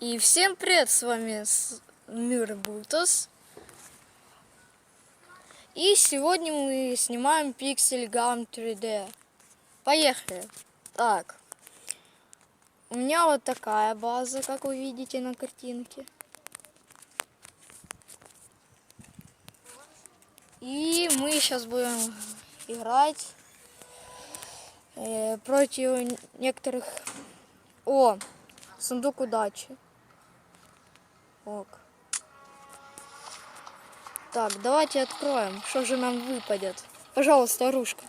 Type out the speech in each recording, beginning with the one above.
И всем привет, с вами Мир Бутос. И сегодня мы снимаем Pixel Gun 3D. Поехали. Так. У меня вот такая база, как вы видите на картинке. И мы сейчас будем играть э, против некоторых... О, сундук удачи. Ок. Так, давайте откроем. Что же нам выпадет? Пожалуйста, оружка.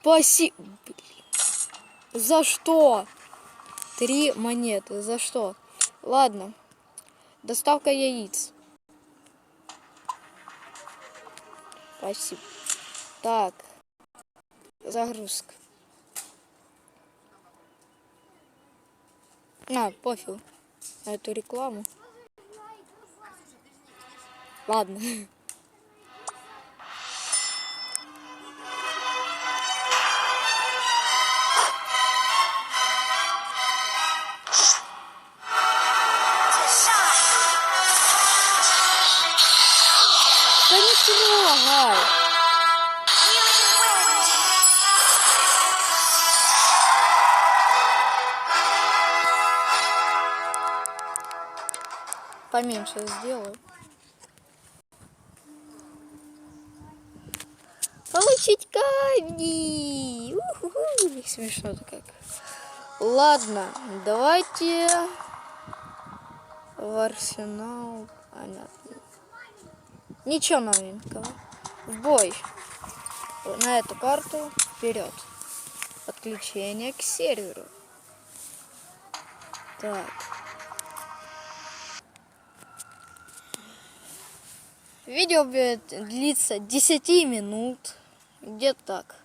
Спаси... Блин. За что? Три монеты. За что? Ладно. Доставка яиц. Спасибо. Так. Загрузка. А, пофиг на эту рекламу. Ладно. Поменьше сделаю. Получить камни! Смешно-то как. Ладно, давайте в арсенал. Понятно. Ничего новенького. В бой. На эту карту вперед. Подключение к серверу. Так. Видео будет длиться 10 минут. Где-то так.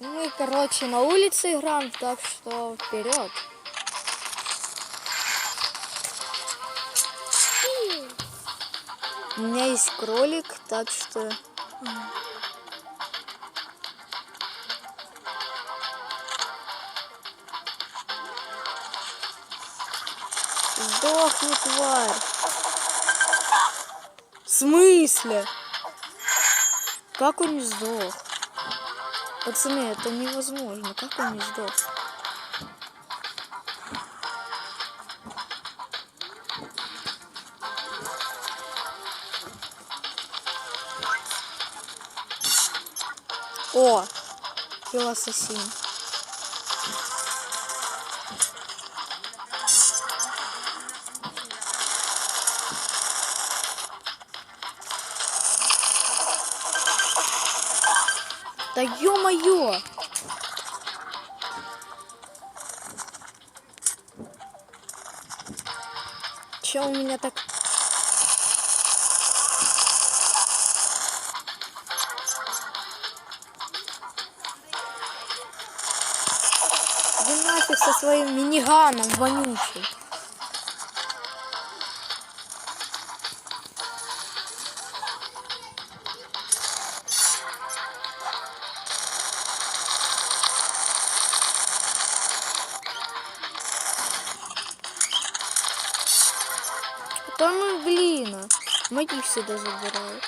Мы, короче, на улице играем, так что вперед. У меня есть кролик, так что... Сдохни, тварь. В смысле? Как он не сдох? Пацаны, это невозможно. Как он не сдох? О! Килл ассасин. Да ё-моё! Чё у меня так... своим миниганом вонючим. Да ну блин, а. моих всегда забирают.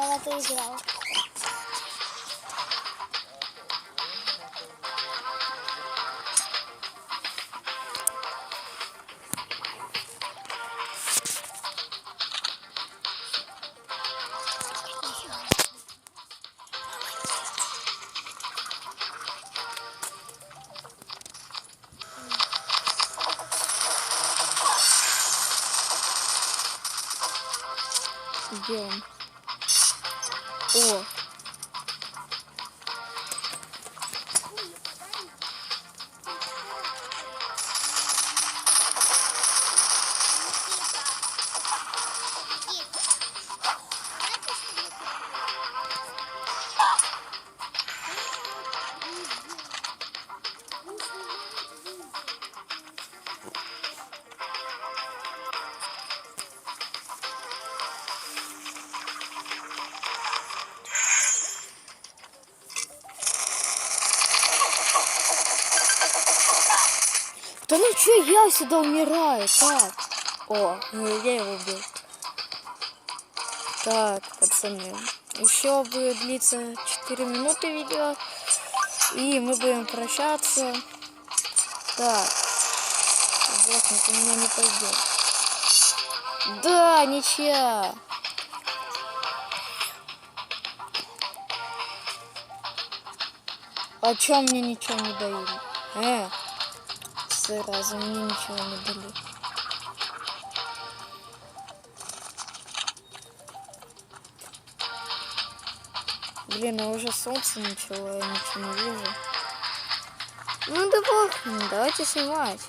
Я в это 我。Да ну что, я сюда умираю, так. О, ну я его убил. Так, пацаны. Еще будет длиться 4 минуты видео. И мы будем прощаться. Так. Сдохнуть у меня не пойдет. Да, ничья. А чё мне ничего не дают? Э, сразу мне ничего не дали. Блин, а уже солнце начало, я ничего не вижу. Ну да бог, ну, давайте снимать.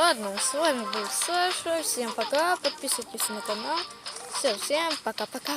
Ладно, с вами был Саша. Всем пока. Подписывайтесь на канал. Все, всем пока-пока.